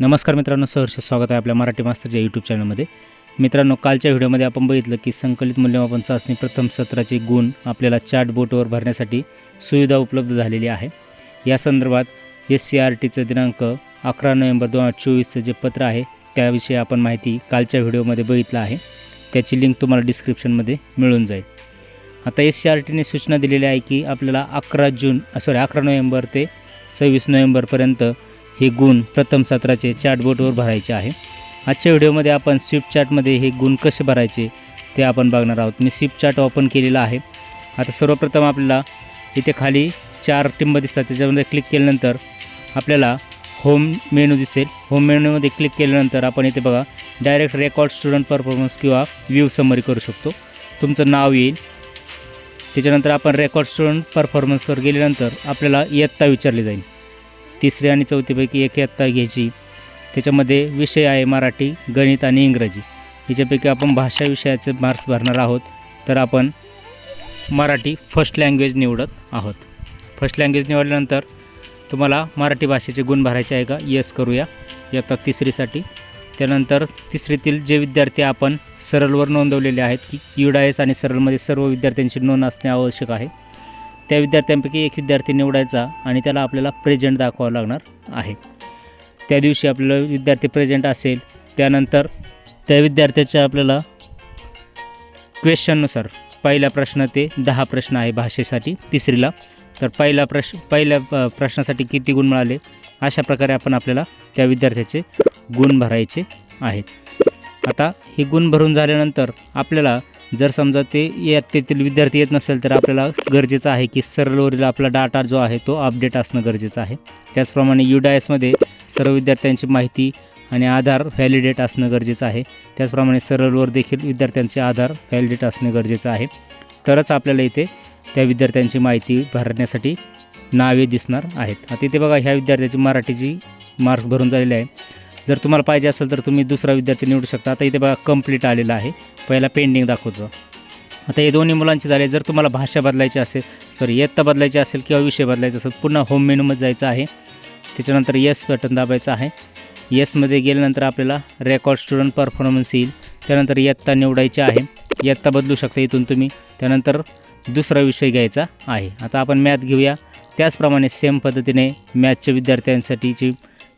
नमस्कार मित्रांनो सहर्ष स्वागत आहे आपल्या मराठी मास्तरच्या यूट्यूब चॅनलमध्ये मित्रांनो कालच्या व्हिडिओमध्ये आपण बघितलं की संकलित मूल्यमापन चाचणी प्रथम सत्राचे गुण आपल्याला चॅट बोटवर भरण्यासाठी सुविधा उपलब्ध झालेली आहे. या संदर्भात एस सी आर टीचं दिनांक अकरा नोव्हेंबर दोन हजार चोवीसचं जे पत्र आहे त्याविषयी आपण माहिती कालच्या व्हिडिओमध्ये बघितलं आहे. त्याची लिंक तुम्हाला डिस्क्रिप्शनमध्ये मिळून जाईल. आता एस सी आर टीने सूचना दिलेली आहे की आपल्याला अकरा जून सॉरी अकरा नोव्हेंबर ते सव्वीस नोव्हेंबरपर्यंत हे गुण प्रथम सत्राचे चार्टबोर्डवर भरायचे आहे. आजच्या व्हिडिओमध्ये आपण स्विफ्ट चार्टमध्ये हे गुण कसे भरायचे ते आपण बघणार आहोत. मी स्विफ्ट चार्ट ओपन केलेला आहे. आता सर्वप्रथम आपल्याला इथे खाली चार टिंब दिसतात. त्याच्यामध्ये क्लिक केल्यानंतर आपल्याला होम मेनू दिसेल. होम मेनूमध्ये क्लिक केल्यानंतर आपण इथे बघा डायरेक्ट रेकॉर्ड स्टुडंट परफॉर्मन्स किंवा व्ह्यू समरी करू शकतो. तुमचं नाव येईल. त्याच्यानंतर आपण रेकॉर्ड स्टुडंट परफॉर्मन्सवर गेल्यानंतर आपल्याला इयत्ता विचारली जाईल. तिसरी आणि चौथीपैकी एक इयत्ता घ्यायची. त्याच्यामध्ये विषय आहे मराठी गणित आणि इंग्रजी. याच्यापैकी आपण भाषा विषयाचे मार्क्स भरणार आहोत. तर आपण मराठी फर्स्ट लँग्वेज निवडत आहोत. फर्स्ट लँग्वेज निवडल्यानंतर तुम्हाला मराठी भाषेचे गुण भरायचे आहे का? येस करूया. इयत्ता तिसरीसाठी. त्यानंतर तिसरीतील जे विद्यार्थी आपण सरळवर नोंदवलेले आहेत की युडाएस आणि सरळमध्ये सर्व विद्यार्थ्यांची नोंद असणे आवश्यक आहे. त्या विद्यार्थ्यांपैकी एक विद्यार्थी निवडायचा आणि त्याला आपल्याला प्रेझेंट दाखवावं लागणार आहे. त्या दिवशी आपल्याला विद्यार्थी प्रेझेंट असेल त्यानंतर त्या विद्यार्थ्याच्या आपल्याला क्वेश्चननुसार पहिल्या प्रश्न ते दहा प्रश्न आहे भाषेसाठी तिसरीला. तर पहिला प्रश्न पहिल्या प्रश्नासाठी किती गुण मिळाले? अशा प्रकारे आपण आपल्याला त्या विद्यार्थ्याचे गुण भरायचे आहेत. आता हे गुण भरून झाल्यानंतर आपल्याला जर समजा ते तेथील विद्यार्थी येत नसेल तर आपल्याला गरजेचं आहे की सरळवरील आपला डाटा जो आहे तो अपडेट असणं गरजेचं आहे. त्याचप्रमाणे युडाएसमध्ये सर्व विद्यार्थ्यांची माहिती आणि आधार व्हॅलिडेट असणं गरजेचं आहे. त्याचप्रमाणे सरलवर देखील विद्यार्थ्यांचे आधार व्हॅलिडेट असणं गरजेचं आहे. तरच आपल्याला इथे त्या विद्यार्थ्यांची माहिती भरण्यासाठी नावे दिसणार आहेत. आता इथे बघा ह्या विद्यार्थ्याची मराठीची मार्क्स भरून झालेले आहे. जर तुम्हाला पाहिजे असेल तर तुम्ही दुसरा विद्यार्थी निवडू शकता. आता इथे बघा कंप्लीट आलेला आहे. पहिला पेंडिंग दाखवतो. आता हे दोन्ही मुलांचे झाले. जर तुम्हाला भाषा बदलायची असेल सॉरी इयत्ता बदलायची असेल किंवा विषय बदलायचा असेल पुन्हा होम मेनूमध्ये जायचं आहे. त्याच्यानंतर येस बटन दाबायचं आहे. येसमध्ये गेल्यानंतर आपल्याला रेकॉर्ड स्टुडंट परफॉर्मन्स येईल. त्यानंतर इयत्ता निवडायची आहे. इयत्ता बदलू शकता इथून तुम्ही. त्यानंतर दुसरा विषय घ्यायचा आहे. आता आपण मॅथ घेऊया. त्याचप्रमाणे सेम पद्धतीने मॅथच्या विद्यार्थ्यांसाठीची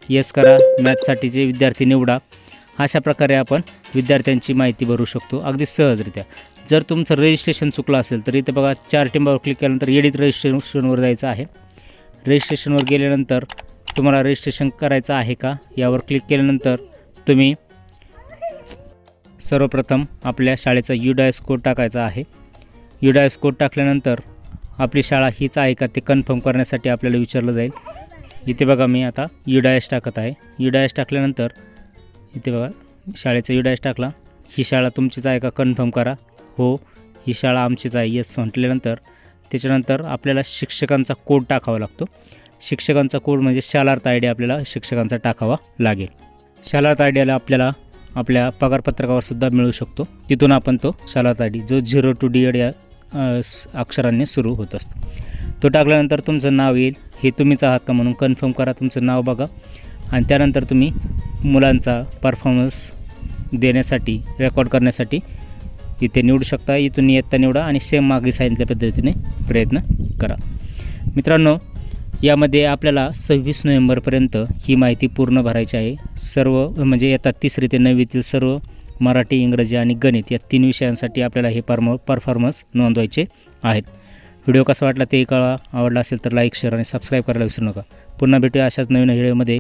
येस करा मॅथसाठीचे विद्यार्थी निवडा अशा प्रकारे आपण विद्यार्थ्यांची माहिती भरू शकतो. अगदी सहजरित्या. जर तुमचं रजिस्ट्रेशन चुकलं असेल तर इथे बघा चार टिंबावर क्लिक केल्यानंतर एडिट रजिस्ट्रेशनवर जायचं आहे. रजिस्ट्रेशनवर गेल्यानंतर तुम्हाला रजिस्ट्रेशन करायचं आहे का? यावर क्लिक केल्यानंतर तुम्ही सर्वप्रथम आपल्या शाळेचा युडायस कोड टाकायचा आहे. युडायस कोड टाकल्यानंतर आपली शाळा हीच आहे का ते कन्फर्म करण्यासाठी आपल्याला विचारलं जाईल. इथे बघा मी आता युडायस टाकत आहे. युडायस टाकल्यानंतर इथे बघा शाळेचा युडायस टाकला. ही शाळा तुमचीच आहे का कन्फर्म करा. हो ही शाळा आमचीच आहे येस म्हटल्यानंतर त्याच्यानंतर आपल्याला शिक्षकांचा कोड टाकावा लागतो. शिक्षकांचा कोड म्हणजे शालार्थ आय डी आपल्याला शिक्षकांचा टाकावा लागेल. शालार्थ आय डीला आपल्याला आपल्या पगारपत्रकावर सुद्धा मिळू शकतो. तिथून आपण तो शालार्थ आय डी जो झिरो टू डी एड या स- अक्षरांनी सुरू होत असतो. तो टाकल्यानंतर तुमचं नाव येईल. हे तुम्हीच आहात का म्हणून कन्फर्म करा तुमचं नाव बघा. आणि त्यानंतर तुम्ही मुलांचा परफॉर्मन्स देण्यासाठी रेकॉर्ड करण्यासाठी इथे निवडू शकता. इथून इयत्ता निवडा आणि सेम मागे सांगितल्या पद्धतीने प्रयत्न करा. मित्रांनो यामध्ये आपल्याला सव्वीस नोव्हेंबरपर्यंत ही माहिती पूर्ण भरायची आहे. सर्व म्हणजे येतात तिसरी ते नववीतील सर्व मराठी इंग्रजी आणि गणित या तीन विषयांसाठी आपल्याला हे परम परफॉर्मन्स नोंदवायचे आहेत. व्हिडिओ कसा वाटला ते कळवा. आवडला असेल तर लाईक शेअर आणि सबस्क्राईब करायला विसरू नका. पुन्हा भेटूया अशाच नवीन व्हिडिओमध्ये.